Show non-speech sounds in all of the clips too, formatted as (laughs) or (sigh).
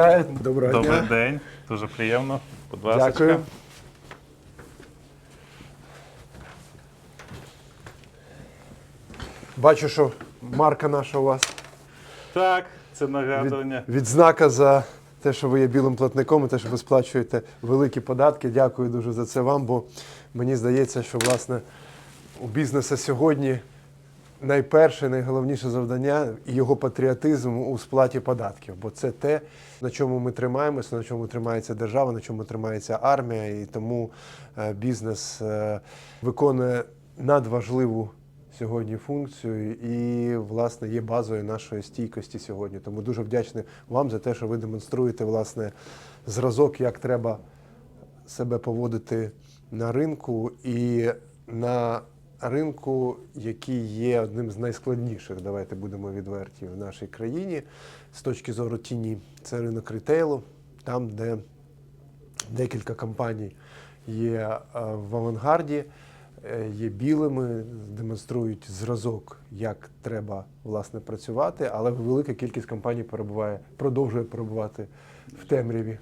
Вітаю, доброго Добрий дня. день, дуже приємно. Будь ласка. Дякую. Бачу, що марка наша у вас. Так, це нагадування. Відзнака за те, що ви є білим платником і те, що ви сплачуєте великі податки. Дякую дуже за це вам, бо мені здається, що власне у бізнесу сьогодні найперше, найголовніше завдання його патріотизм у сплаті податків. Бо це те, на чому ми тримаємося, на чому тримається держава, на чому тримається армія. І тому е, бізнес е, виконує надважливу сьогодні функцію і, власне, є базою нашої стійкості сьогодні. Тому дуже вдячний вам за те, що ви демонструєте власне зразок, як треба себе поводити на ринку і на ринку, який є одним з найскладніших, давайте будемо відверті в нашій країні з точки зору тіні. Це ринок ритейлу, там, де декілька компаній є е, в авангарді, е, є білими, демонструють зразок, як треба власне працювати, але велика кількість компаній перебуває, продовжує перебувати в темряві.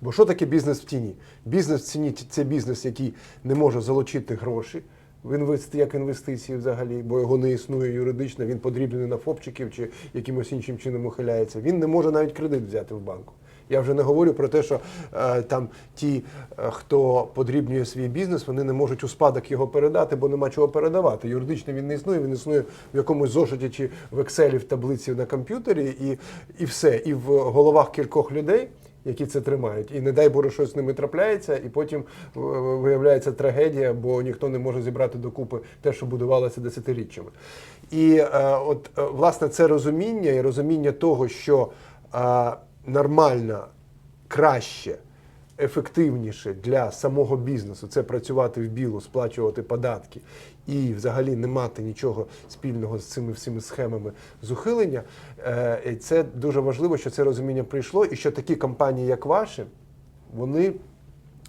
Бо що таке бізнес в тіні? Бізнес в тіні це бізнес, який не може залучити гроші. В інвести як інвестиції взагалі, бо його не існує юридично, він подрібний на фопчиків чи якимось іншим чином ухиляється. Він не може навіть кредит взяти в банку. Я вже не говорю про те, що е, там ті, е, хто подрібнює свій бізнес, вони не можуть у спадок його передати, бо нема чого передавати. Юридично він не існує, він існує в якомусь зошиті чи в Excel, в таблиці на комп'ютері, і, і все. І в головах кількох людей. Які це тримають, і не дай Боже, щось з ними трапляється, і потім е, виявляється трагедія, бо ніхто не може зібрати докупи те, що будувалося десятиріччями. І е, от е, власне це розуміння і розуміння того, що нормально, краще, ефективніше для самого бізнесу це працювати в білу, сплачувати податки і взагалі не мати нічого спільного з цими всіми схемами з ухилення. Е, Це дуже важливо, що це розуміння прийшло, і що такі компанії, як ваші, вони.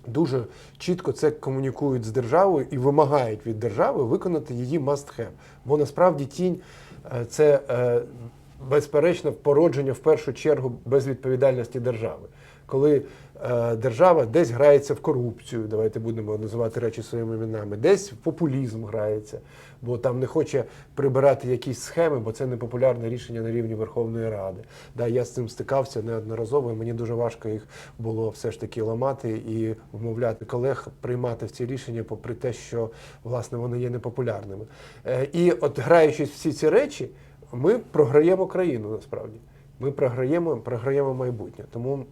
Дуже чітко це комунікують з державою і вимагають від держави виконати її must-have. Бо насправді тінь е, це е, безперечно породження в першу чергу безвідповідальності держави. Коли е, держава десь грається в корупцію, давайте будемо називати речі своїми іменами, десь в популізм грається, бо там не хоче прибирати якісь схеми, бо це не популярне рішення на рівні Верховної Ради. Да, я з цим стикався неодноразово, і мені дуже важко їх було все ж таки ламати і вмовляти колег приймати ці рішення, попри те, що власне вони є непопулярними. Е, і от граючись всі ці речі, ми програємо країну насправді. Ми програємо, програємо майбутнє. Тому,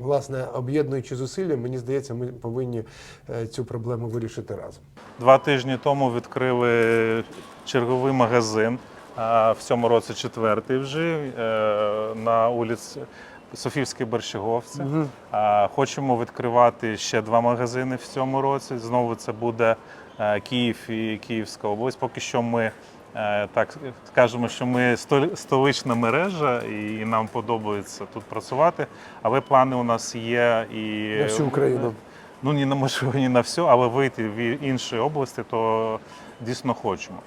власне, об'єднуючи зусилля, мені здається, ми повинні е, цю проблему вирішити разом. Два тижні тому відкрили черговий магазин. В цьому році четвертий вже е, на вулиці Софівській Борщаговці. А Хочемо відкривати ще два магазини в цьому році. Знову це буде е, Київ і Київська область. Поки що ми так скажемо, що ми стол- столична мережа, і нам подобається тут працювати. Але плани у нас є і На всю Україну. Ну ні, неможливо ні на все, але вийти в інші області, то дійсно хочемо.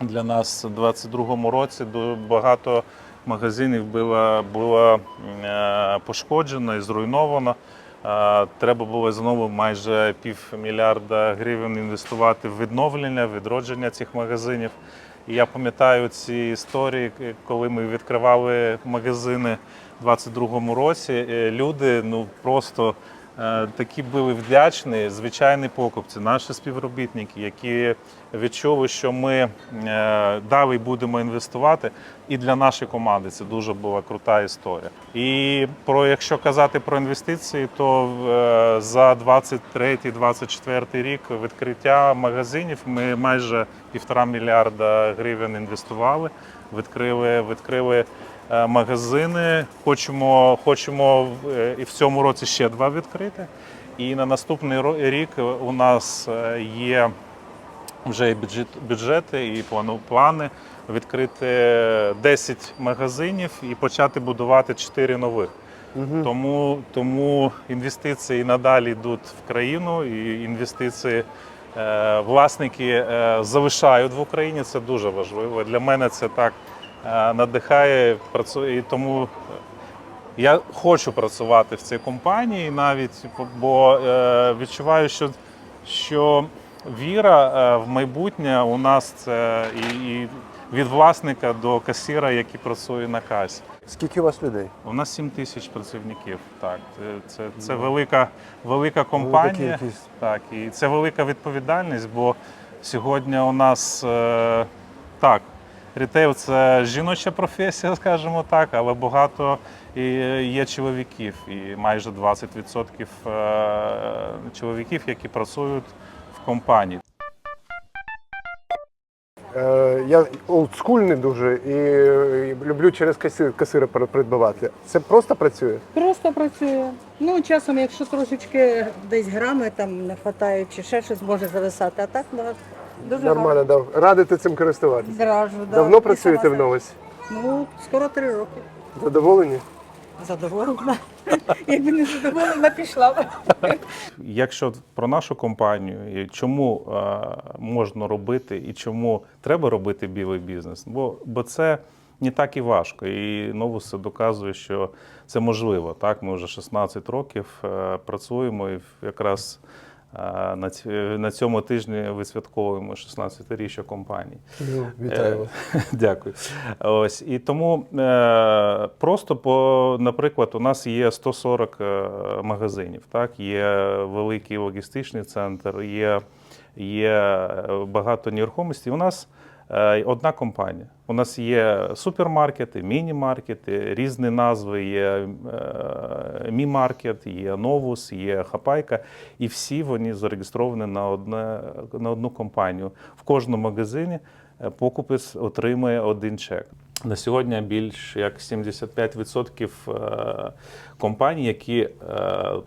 Для нас у 22-му році багато магазинів було, було е, пошкоджено і зруйновано. Е, Треба було знову майже півмільярда гривень інвестувати в відновлення, відродження цих магазинів. І я пам'ятаю ці історії, коли ми відкривали магазини у 22-му році. е, Люди ну просто такі були вдячні, звичайні покупці, наші співробітники, які відчули, що ми е, далі будемо інвестувати. І для нашої команди це дуже була крута історія. І про якщо казати про інвестиції, то е, за 23-24 рік відкриття магазинів ми майже півтора мільярда гривень інвестували. Відкрили, відкрили е, магазини. Хочемо, хочемо е, і в цьому році ще два відкрити. І на наступний рік у нас е, є вже і бюджет, бюджети, і плани відкрити 10 магазинів і почати будувати 4 нових. Тому, тому інвестиції надалі йдуть в країну, і інвестиції власники е, залишають в Україні. Це дуже важливо. Для мене це так е, надихає. працює, І тому Я хочу працювати в цій компанії навіть, бо е, відчуваю, що, що віра е, в майбутнє у нас це і, і від власника до касіра, який працює на касі. Скільки у вас людей? У нас 7 тисяч працівників. Так, це, це, це велика, велика компанія. кількість. Так, і це велика відповідальність, бо сьогодні у нас е, так, рітейл це жіноча професія, (laughs) скажімо так, але багато і є чоловіків, і майже 20% е, чоловіків, які працюють в компанії. Е, я олдскульний дуже і, люблю через касир, касира придбавати. Це просто працює? Просто працює. Ну, часом, якщо трошечки десь грами там не вистачає, чи ще щось може зависати, а так да, дуже Нормально, дав. Радите цим користуватися. Зражу, да. Давно І працюєте сама в новості? Ну, скоро три роки. Задоволені? Задоволена. (laughs) Якби не задоволена, пішла б. Якщо про нашу компанію, і чому е, можна робити і чому треба робити білий бізнес? Бо, бо це не так і важко. І Новус це доказує, що це можливо. Так, ми вже 16 років е, працюємо і якраз на, цьому тижні висвятковуємо 16-річчя компанії. Ну, вітаю Е, вас. (laughs) Дякую. Ось і тому е, просто по, наприклад, у нас є 140 е, магазинів. Так, є великий логістичний центр, є, є багато нерухомості. У нас одна компанія. У нас є супермаркети, міні-маркети, різні назви. Є е, мі-маркет, є новус, є хапайка, і всі вони зареєстровані на одне на одну компанію. В кожному магазині е, покупець отримує один чек. На сьогодні більш як 75% е, компаній, які е,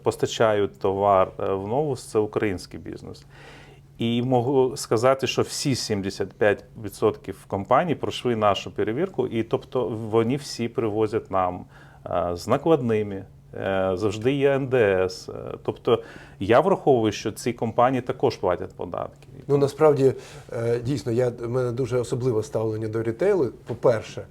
постачають товар е, в новус, це український бізнес. І можу сказати, що всі 75% компаній пройшли нашу перевірку, і тобто вони всі привозять нам е, з накладними. е, Завжди є НДС. Е, Тобто я враховую, що ці компанії також платять податки. Ну насправді дійсно я в мене дуже особливе ставлення до рітейлу. По-перше, е, е,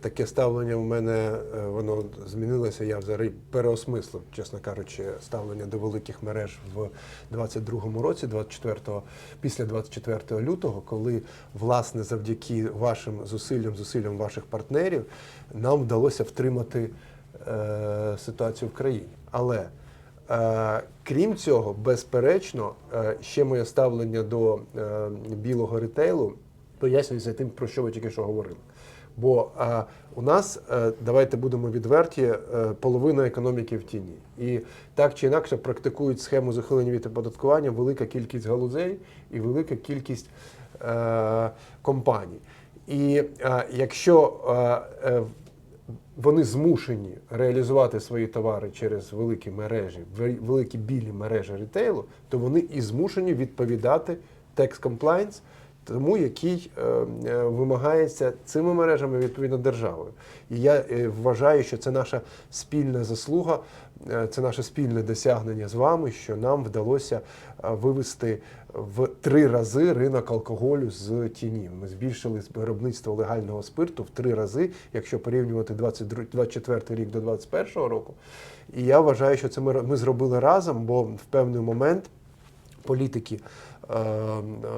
таке ставлення в мене е, воно змінилося. Я взагалі переосмислив, чесно кажучи, ставлення до великих мереж в 22-му році, 24-го, після 24 лютого, коли власне завдяки вашим зусиллям, зусиллям ваших партнерів, нам вдалося втримати е, ситуацію в країні. Але Е, Крім цього, безперечно, е, ще моє ставлення до е, білого ритейлу пояснюється тим, про що ви тільки що говорили. Бо е, у нас, е, давайте будемо відверті, е, половина економіки в тіні. І так чи інакше практикують схему захилення від оподаткування велика кількість галузей і велика кількість е, компаній. І е, якщо е, вони змушені реалізувати свої товари через великі мережі, великі білі мережі рітейлу, то вони і змушені відповідати tax compliance, тому який е, е, вимагається цими мережами відповідно державою. І я е, вважаю, що це наша спільна заслуга, це наше спільне досягнення з вами, що нам вдалося вивести в три рази ринок алкоголю з тіні. Ми збільшили виробництво легального спирту в три рази, якщо порівнювати 22 24 рік до 21 року. І я вважаю, що це ми, ми зробили разом, бо в певний момент політики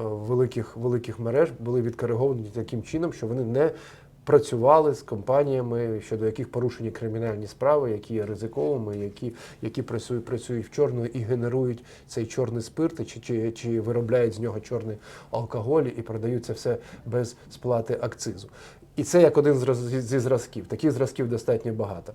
великих, великих мереж були відкориговані таким чином, що вони не працювали з компаніями, щодо яких порушені кримінальні справи, які є ризиковими, які, які працюють, працюють в чорну і генерують цей чорний спирт, чи, чи, чи виробляють з нього чорний алкоголь і продають це все без сплати акцизу. І це як один зі зразків. Таких зразків достатньо багато.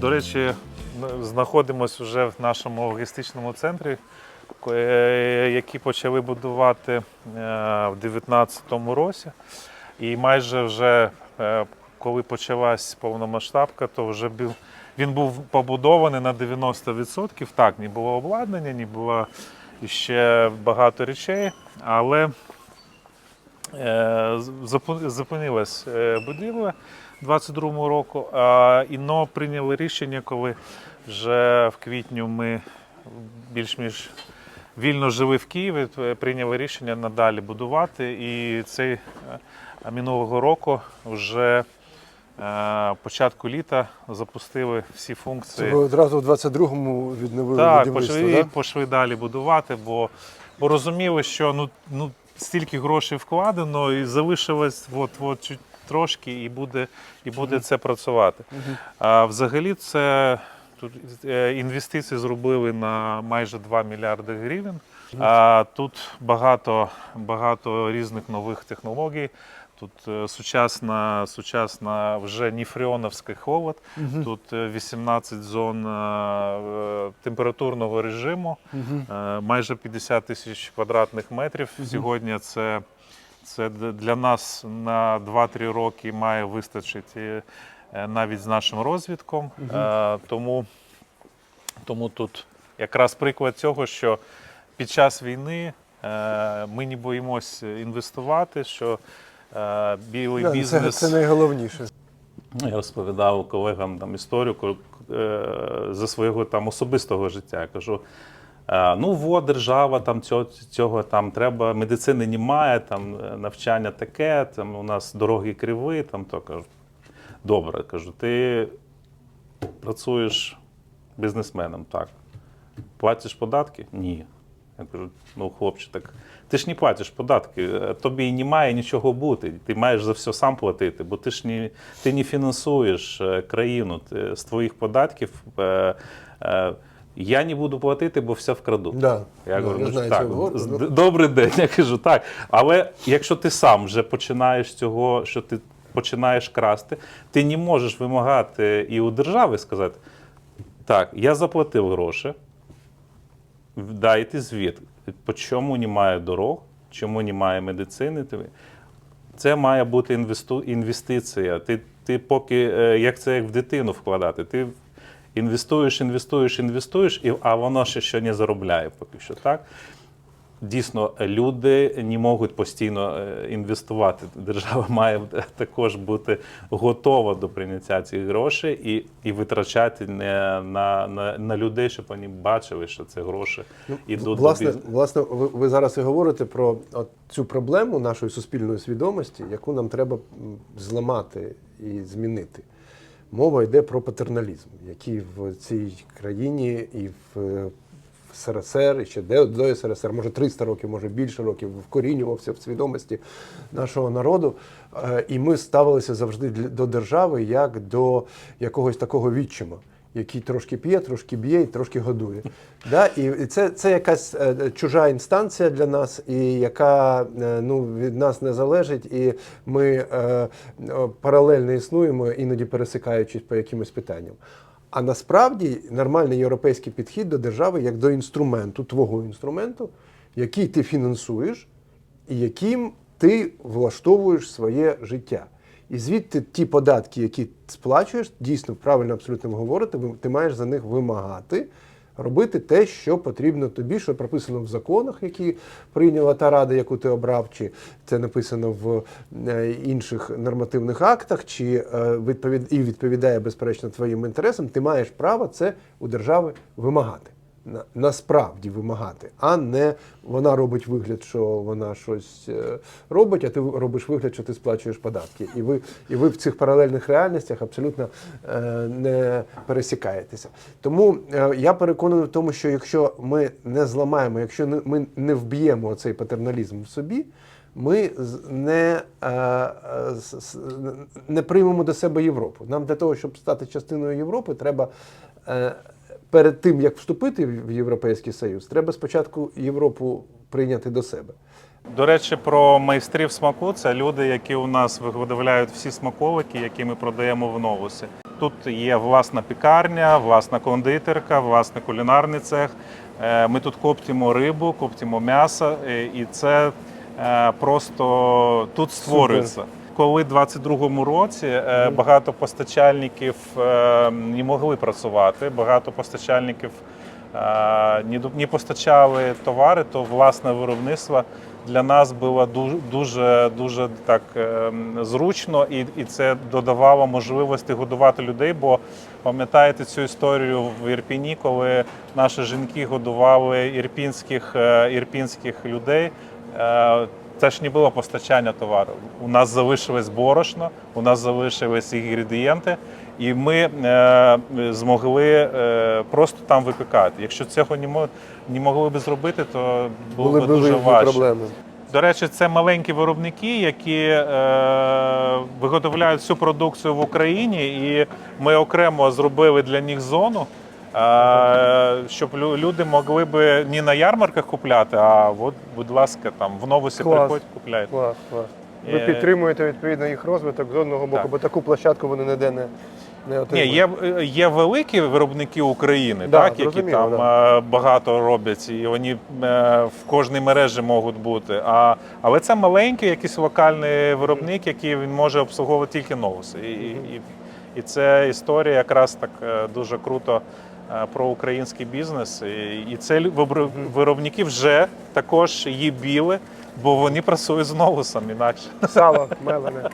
До речі, знаходимося вже в нашому логістичному центрі, який почали будувати е, в 2019 році. І майже вже е, коли почалась повномасштабка, то вже був, він був побудований на 90%. Так, не було обладнання, не було ще багато речей, але Е, Зупинилась е, будівля 22-му року, а іно прийняли рішення, коли вже в квітню ми більш-менш вільно жили в Києві, прийняли рішення надалі будувати. І цей минулого року вже початку літа запустили всі Це функції. ви одразу в 22-му відновили Так, пішли, да? пішли далі будувати, бо, бо розуміли, що ну, ну, стільки грошей вкладено і залишилось от, от, чуть трошки, і буде, і буде це працювати. А взагалі це тут е, інвестиції зробили на майже 2 мільярди гривень. А тут багато, багато різних нових технологій. Тут е, сучасна, сучасна вже ніфріоновський холод. Тут е, 18 зон е, е, температурного режиму, е, майже 50 тисяч квадратних метрів. Сьогодні це, це для нас на 2-3 роки має вистачити е, навіть з нашим розвідком. Е, Тому, тому тут якраз приклад цього, що під час війни е, ми не боїмося інвестувати, що е, білий Да, бізнес. це найголовніше. Я розповідав колегам там історію е, за свого там особистого життя. Я кажу: е, ну во, держава там цього, цього там треба, медицини немає, там е, навчання таке, там у нас дороги криві, там то кажу. Добре, кажу, ти працюєш бізнесменом, так. Платиш податки? Ні. Я кажу, ну хлопче, так ти ж не платиш податки, е, тобі і немає нічого бути. Ти маєш за все сам платити, бо ти ж не, ти не фінансуєш е, країну ти, з твоїх податків. е, е, Я не буду платити, бо все вкраду. Да, Я да, говорю, ну, знаю так, ну. добрий день. Я кажу, так. Але якщо ти сам вже починаєш цього, що ти починаєш красти, ти не можеш вимагати і у держави сказати: так, я заплатив гроші, дайте звіт, по чому немає дорог, чому немає медицини. Це має бути інвестиція. Ти, ти поки, е, як це як в дитину вкладати, ти інвестуєш, інвестуєш, інвестуєш, і, а воно ще що не заробляє поки що. Так? Дійсно, люди не можуть постійно е, інвестувати. Держава (laughs) має також бути готова до прийняття цих грошей і, і витрачати не на, на, на людей, щоб вони бачили, що це гроші ідуть до Ну, Власне, бізнесу. власне, ви, ви зараз і говорите про от цю проблему нашої суспільної свідомості, яку нам треба зламати і змінити. Мова йде про патерналізм, який в цій країні і в, е, СРСР, і ще де- до СРСР, може 300 років, може більше років, вкорінювався в свідомості нашого народу. Е, І ми ставилися завжди до держави як до якогось такого відчима який трошки п'є, трошки б'є і трошки годує. Да? І це, це якась е, чужа інстанція для нас, і яка е, ну, від нас не залежить, і ми е, паралельно існуємо, іноді пересикаючись по якимось питанням. А насправді нормальний європейський підхід до держави як до інструменту, твого інструменту, який ти фінансуєш, і яким ти влаштовуєш своє життя. І звідти ті податки, які сплачуєш, дійсно правильно абсолютно говорите, ти маєш за них вимагати, робити те, що потрібно тобі, що прописано в законах, які прийняла та рада, яку ти обрав, чи це написано в е, інших нормативних актах, чи е, відповід... і відповідає безперечно твоїм інтересам, ти маєш право це у держави вимагати насправді вимагати, а не вона робить вигляд, що вона щось е, робить, а ти робиш вигляд, що ти сплачуєш податки. І ви, і ви в цих паралельних реальностях абсолютно е, не пересікаєтеся. Тому е, я переконаний в тому, що якщо ми не зламаємо, якщо ми не вб'ємо цей патерналізм в собі. Ми не, не приймемо до себе Європу. Нам для того, щоб стати частиною Європи, треба перед тим, як вступити в Європейський Союз, треба спочатку Європу прийняти до себе. До речі, про майстрів смаку це люди, які у нас виготовляють всі смаколики, які ми продаємо в новусі. Тут є власна пікарня, власна кондитерка, власний кулінарний цех. Е, Ми тут коптимо рибу, коптимо м'ясо, е, і це е, просто тут створюється. Коли в 22-му році е, багато постачальників е, не могли працювати, багато постачальників е, не постачали товари, то власне виробництво для нас було дуже дуже так зручно, і, це додавало можливості годувати людей. Бо пам'ятаєте цю історію в Ірпіні, коли наші жінки годували ірпінських, ірпінських людей. Це ж не було постачання товару. У нас залишилось борошно, у нас залишились інгредієнти, і ми е, змогли е, просто там випікати. Якщо цього не, не могли б зробити, то було Були б дуже важче. проблеми. До речі, це маленькі виробники, які е, виготовляють всю продукцію в Україні, і ми окремо зробили для них зону, щоб лю- люди могли би не на ярмарках купляти, а от, будь ласка, там в новусі Клас. приходять, купляють. Клас, клас. Ви Е, підтримуєте відповідно їх розвиток з одного боку, Так. бо таку площадку вони ніде не, не Ні, отримують. є, є великі виробники України, Да, так, які зрозуміло, там да. е, багато роблять, і вони е, в кожній мережі можуть бути. А, але це маленький якийсь локальний виробник, який він може обслуговувати тільки новуси. І, і, і це історія якраз так е, дуже круто про український бізнес. І, це виробники вже також є біле, бо вони працюють з новусом інакше. Сало (laughs) мелене.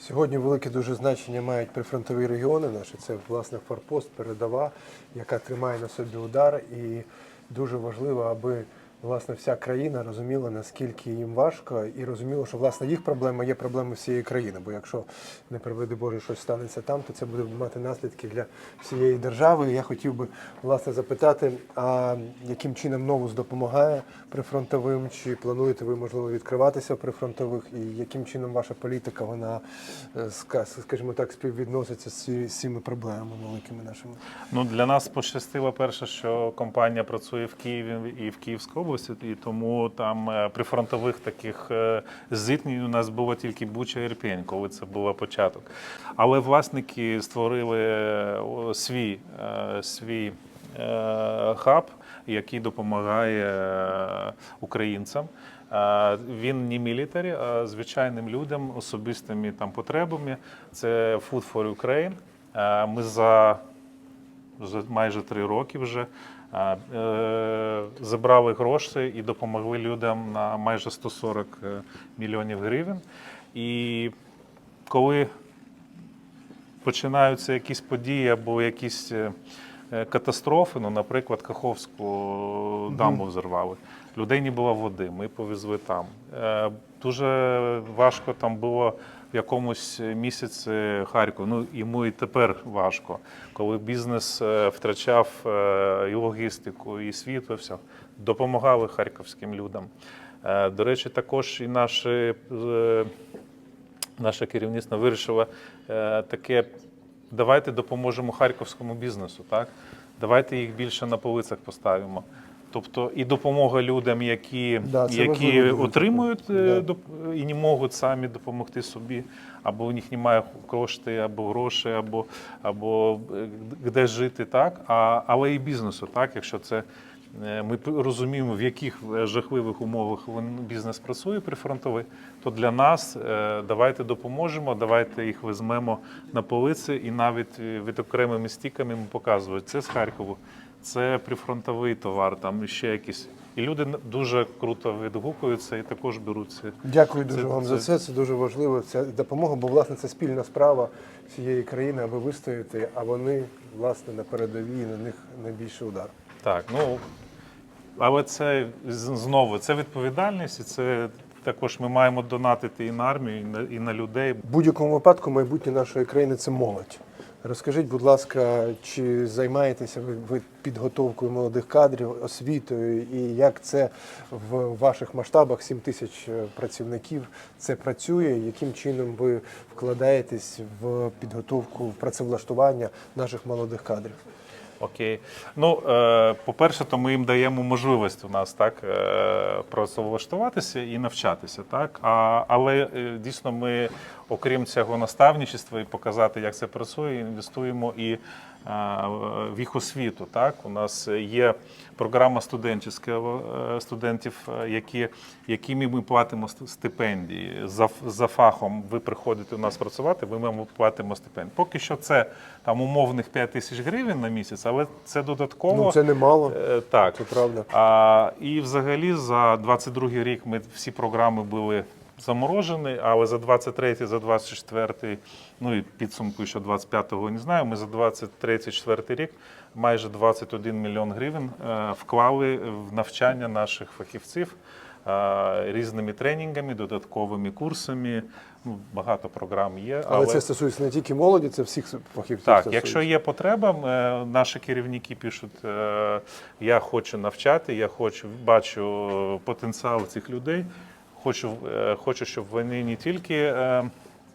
Сьогодні велике дуже значення мають прифронтові регіони наші. Це власне форпост, передова, яка тримає на собі удар. І дуже важливо, аби власне вся країна розуміла, наскільки їм важко, і розуміла, що власне їх проблема є проблемою всієї країни. Бо якщо не приведи Боже, щось станеться там, то це буде мати наслідки для всієї держави. І я хотів би власне запитати, а яким чином новус допомагає прифронтовим? Чи плануєте ви можливо відкриватися прифронтових? І яким чином ваша політика вона е, ска- скажімо так співвідноситься з цими проблемами великими нашими? Ну для нас пощастило перше, що компанія працює в Києві і в Київській області, і тому там е, прифронтових таких е, зіткнень у нас було тільки Буча Ірпінь, коли це був початок. Але власники створили е, свій, свій хаб, який допомагає українцям. Він не мілітарі, а звичайним людям, особистими там потребами. Це Food for Ukraine. Ми за майже три роки вже забрали гроші і допомогли людям на майже 140 е, мільйонів гривень. І коли починаються якісь події або якісь е, е, катастрофи, ну, наприклад, Каховську дамбу взорвали. Людей не було води, ми повезли там. Е, Дуже важко там було в якомусь місяці Харків. Ну йому і тепер важко, коли бізнес е, втрачав е, і логістику, і світло, все. Допомагали харківським людям. Е, До речі, також і наші е, наше керівництво вирішило е, таке: давайте допоможемо харківському бізнесу, так? Давайте їх більше на полицях поставимо. Тобто і допомога людям, які, Да, які отримують Да. е, доп- і не можуть самі допомогти собі, або у них немає кошти, або грошей, або, або е, де жити, так? А, але і бізнесу, так? Якщо це е, ми розуміємо, в яких жахливих умовах бізнес працює прифронтовий, то для нас давайте допоможемо, давайте їх візьмемо на полиці, і навіть від окремими стіками ми показують, це з Харкову, це прифронтовий товар, там ще якісь. І люди дуже круто відгукуються і також беруть це. Дякую дуже Це- вам це- за це. Це дуже важливо. Ця допомога, бо власне це спільна справа всієї країни, аби вистояти, а вони власне на передовій на них найбільший удар. Так, ну але це знову це відповідальність, і це також ми маємо донатити і на армію, і на, і на людей. В будь-якому випадку майбутнє нашої країни це молодь. Розкажіть, будь ласка, чи займаєтеся ви, підготовкою молодих кадрів, освітою, і як це в ваших масштабах 7 тисяч е, працівників це працює? Яким чином ви вкладаєтесь в підготовку, в працевлаштування наших молодих кадрів? Окей. Ну, е, по-перше, то ми їм даємо можливість у нас так е, працевлаштуватися і навчатися. Так? А, але е, дійсно ми, окрім цього наставничества і показати, як це працює, інвестуємо і в їх освіту. Так? У нас є програма студентська е, студентів, е, які, якими ми платимо стипендії. За, за фахом ви приходите у нас працювати, ви ми платимо стипендію. Поки що це там умовних 5 тисяч гривень на місяць, але це додатково. Ну це немало, Е, Так, це правда. а, і взагалі за 22 рік ми всі програми були заморожені, але за 23, за 24, ну і підсумку ще 25-го не знаю. Ми за 23-24 рік майже 21 мільйон гривень е, вклали в навчання наших фахівців е, різними тренінгами, додатковими курсами. Ну, багато програм є. Але це стосується не тільки молоді, це всіх фахівців. Так, стосується. якщо є потреба, е, наші керівники пишуть, я хочу навчати, я хочу бачу потенціал цих людей. Хочу, е, хочу, щоб вони не тільки е,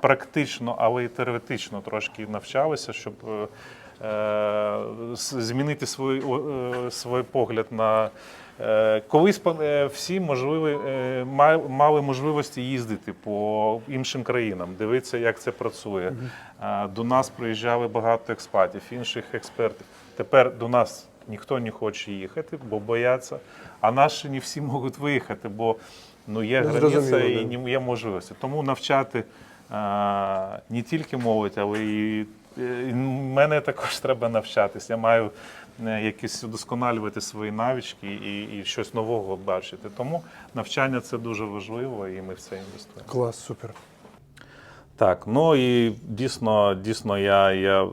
практично, але й теоретично трошки навчалися, щоб е, змінити свій, свій погляд на. Колись всі можливі, мали можливості їздити по іншим країнам, дивитися, як це працює. До нас приїжджали багато експатів, інших експертів. Тепер до нас ніхто не хоче їхати, бо бояться. А наші не всі (laughs) можуть виїхати, бо ну, є Ну, границя і да. не є можливості. Тому навчати е, не тільки молодь, але і і мене також треба навчатись. Я маю е, якісь удосконалювати свої навички і, і щось нового бачити. Тому навчання це дуже важливо, і ми в це інвестуємо. Клас, супер. Так, ну і дійсно, дійсно, я, я,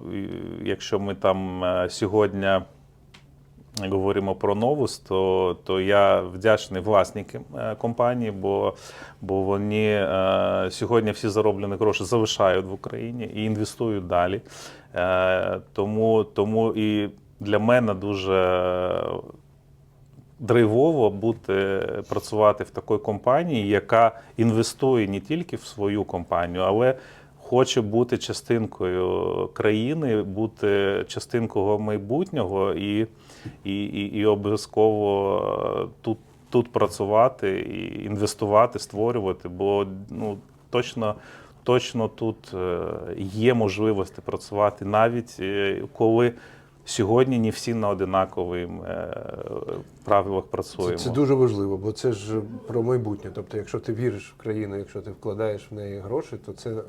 якщо ми там е, сьогодні говоримо про новус, то, то я вдячний власникам е, компанії, бо, бо вони е, сьогодні всі зароблені гроші залишають в Україні і інвестують далі. Е, тому, тому і для мене дуже драйвово бути працювати в такій компанії, яка інвестує не тільки в свою компанію, але хоче бути частинкою країни, бути частинкою майбутнього і, і, і, і обов'язково тут, тут працювати, і інвестувати, створювати, бо ну, точно. Точно тут е, є можливості працювати навіть е, коли сьогодні не всі на одинакових е, правилах Це, працюємо. це дуже важливо, бо це ж про майбутнє. Тобто, якщо ти віриш в країну, якщо ти вкладаєш в неї гроші, то це е,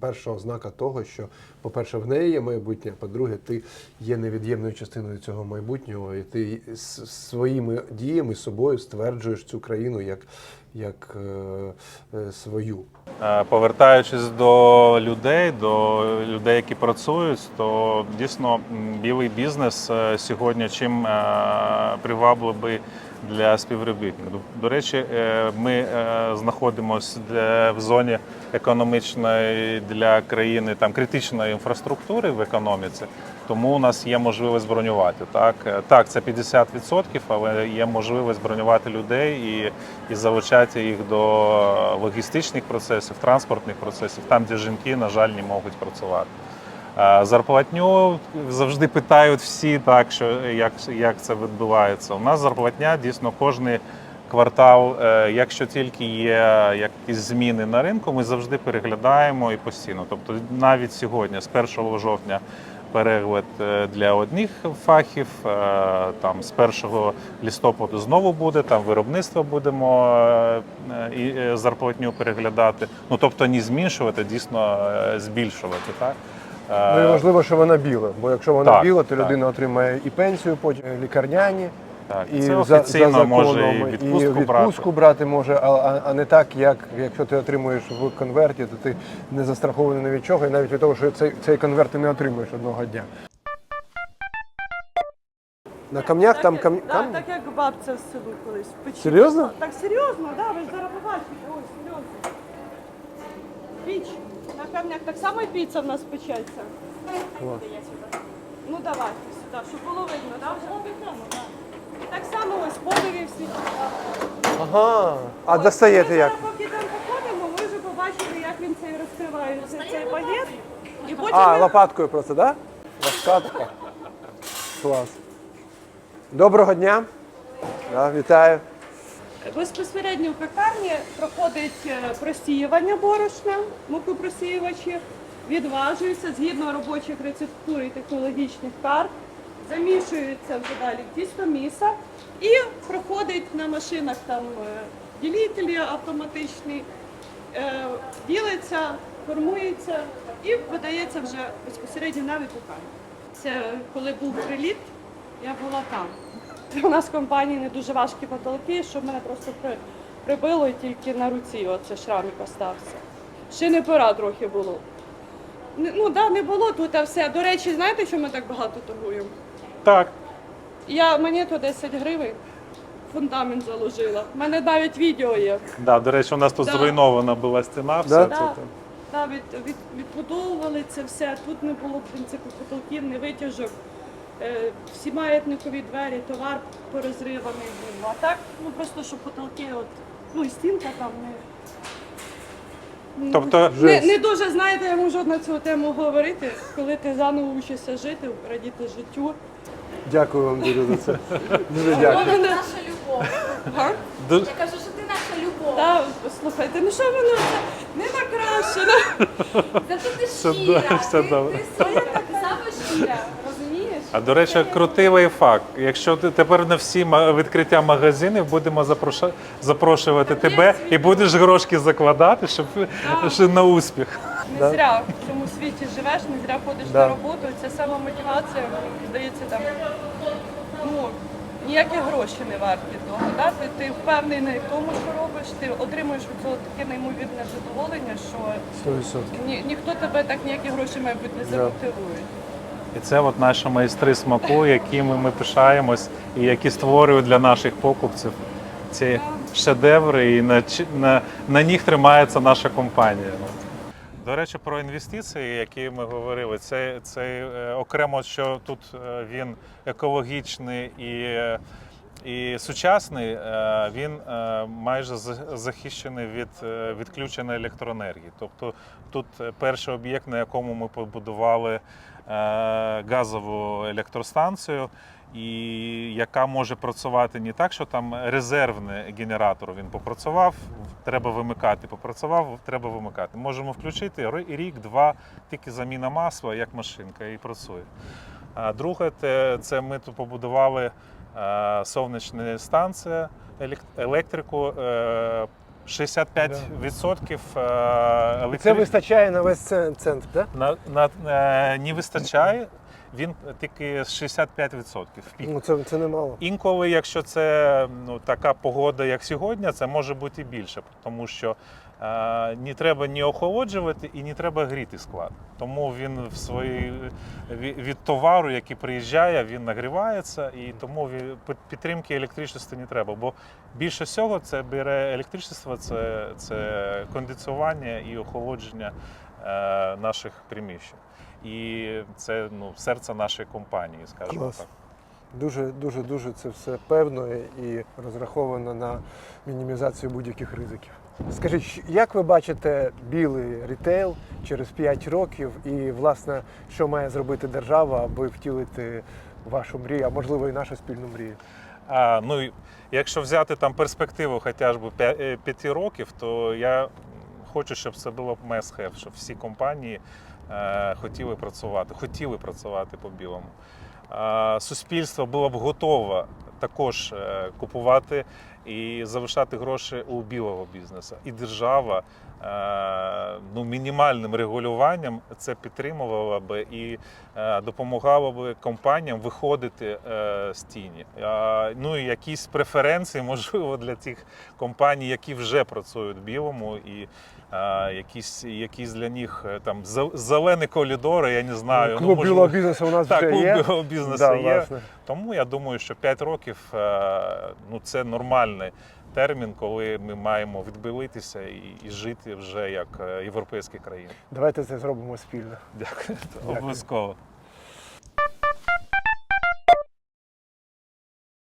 перша ознака того, що, по-перше, в неї є майбутнє, а по-друге, ти є невід'ємною частиною цього майбутнього, і ти своїми діями собою стверджуєш цю країну як, як е, е, свою. Е, Повертаючись до людей, до людей, які працюють, то дійсно білий бізнес е, сьогодні чим привабливий для співробітників. До- речі, е, ми е, знаходимося в зоні економічної для країни там критичної інфраструктури в економіці, тому у нас є можливість бронювати. Так, Е, так, це 50%, але є можливість бронювати людей і, і залучати їх до логістичних процесів, транспортних процесів, там, де жінки, на жаль, не можуть працювати. Е, Зарплатню завжди питають всі, так що як, як це відбувається. У нас зарплатня дійсно кожний квартал, е, якщо тільки є якісь зміни на ринку, ми завжди переглядаємо і постійно. Тобто навіть сьогодні, з 1 жовтня, перегляд е, для одних фахів, там з 1 листопаду знову буде, там виробництво будемо і зарплатню переглядати. Ну тобто не зменшувати, дійсно збільшувати. Так? Ну і Е, важливо, що вона біла, бо якщо вона так, біла, то так. людина отримає і пенсію, потім лікарняні. Так, І це за, офіційно за законом, і і відпустку, відпустку брати може, а, а, а не так, як якщо ти отримуєш в конверті, то ти не застрахований ні від чого, і навіть від того, що цей, цей конверт ти не отримуєш одного дня. На камнях там кам... да, камні? так як бабця в селу колись. Серйозно? Так серйозно, да, ви ж зараз побачите. Серйозно. Піч. На камнях так само і піца в нас печеться. Клас. Ну давайте сюди, щоб було видно, да? вже? Так само ось подиві всі. Ага. А достаєте Ми як? зараз Поки там походимо, ви вже побачили, як він цей розкриває цей, цей пакет. І потім А, ми- лопаткою просто, так? Да? Лопатка. Клас. Доброго дня. Да, вітаю. Безпосередньо в пекарні проходить е, просіювання борошна, мукопросіювачі. відважуються згідно робочих рецептур і технологічних карт, замішуються вже далі тісто міса і проходить на машинах там е, ділителі автоматичні, е, ділиться, формується і видається вже безпосередньо на випікання. Це коли був приліт, я була там. (laughs) У нас в компанії не дуже важкі потолки, щоб мене просто при- прибило і тільки на руці оце шрамик остався. Ще не пора трохи було. Ну так, да, не було тут, а все. До речі, знаєте, що ми так багато торгуємо? Так, Я мені то 10 гривень фундамент заложила. У мене навіть відео є. да, до речі, у нас тут Да. зруйнована була стіна, все Да? це Да. там. Да, від, від, відбудовували це все. Тут не було в принципі потолків, не витяжок. Е, всі маятникові двері, товар порозриваний був. А так, ну просто щоб потолки, от, ну і стінка там не. Тобто, не, не дуже знаєте, я можу на цю тему говорити, коли ти заново вчишся жити, радіти життю. Дякую вам дуже за це. (laughs) Дуже дякую. Воно не- Наша любов. Га? Я кажу, що ти наша любов. Та, слухайте, ну що воно це не накрашено. Зато ти Все щира. добре, все ти, добре. ти своя так само щира. Розумієш? А до речі, крутий лайфхак. Якщо ти тепер на всі відкриття магазинів будемо запроша- запрошувати тебе і будеш грошки закладати, щоб, щоб на успіх. Не зря в цьому світі живеш, не зря ходиш Да. на роботу. Це сама мотивація, здається, там ну, ніякі гроші не варті того. Да? Ти, ти впевнений в тому, що робиш, ти отримуєш від цього таке неймовірне задоволення, що 100%. ні, ніхто тебе так ніякі гроші, мабуть, не замотивує. І це от наші майстри смаку, якими ми пишаємось і які створюють для наших покупців ці шедеври, і на, на, на них тримається наша компанія. До речі, про інвестиції, які ми говорили, це, це е, окремо, що тут е, він екологічний і, е, і сучасний, він майже захищений від відключення електроенергії. Тобто тут перший об'єкт, на якому ми побудували газову електростанцію, і яка може працювати не так, що там резервний генератор він попрацював, треба вимикати, попрацював, треба вимикати. Можемо включити рік, два, тільки заміна масла, як машинка, і працює. А друге, це ми тут побудували е, сонячні станції, електрику. Е, 65% е, Це вистачає на весь центр, так? на, на, е, не вистачає, він тільки 65% в пік. Ну це, це немало. Інколи, якщо це ну, така погода, як сьогодні, це може бути і більше, тому що не треба ні охолоджувати і не треба гріти склад. Тому він в свої, від, товару, який приїжджає, він нагрівається, і тому підтримки електричності не треба. Бо більше всього це бере електричество, це, це кондиціювання і охолодження е, наших приміщень. І це ну, серце нашої компанії, скажімо Клас. так. Дуже, дуже, дуже це все певно і розраховано на мінімізацію будь-яких ризиків. Скажіть, як ви бачите білий рітейл через 5 років, і власне, що має зробити держава, аби втілити вашу мрію, а можливо і нашу спільну мрію? А, ну, якщо взяти там перспективу хоча б 5 років, то я хочу, щоб це було б must have, щоб всі компанії е, хотіли працювати, хотіли працювати по білому. Е, суспільство було б готове також е, купувати і залишати гроші у білого бізнесу. І держава е, ну, мінімальним регулюванням це підтримувала би і е, допомагало би компаніям виходити е, з тіні. Ну і якісь преференції, (laughs) можливо, для тих компаній, які вже працюють в білому, і якісь, якісь для них е, там зелені коридори, я не знаю. Клуб можливо, білого бізнесу у нас так, вже клуб є. білого бізнесу Да, є. власне. Тому я думаю, що 5 років е, ну, це нормальний термін, коли ми маємо відбилитися і, і жити вже як е, європейські країни. Давайте це зробимо спільно. Дякую. Дякую. Обов'язково.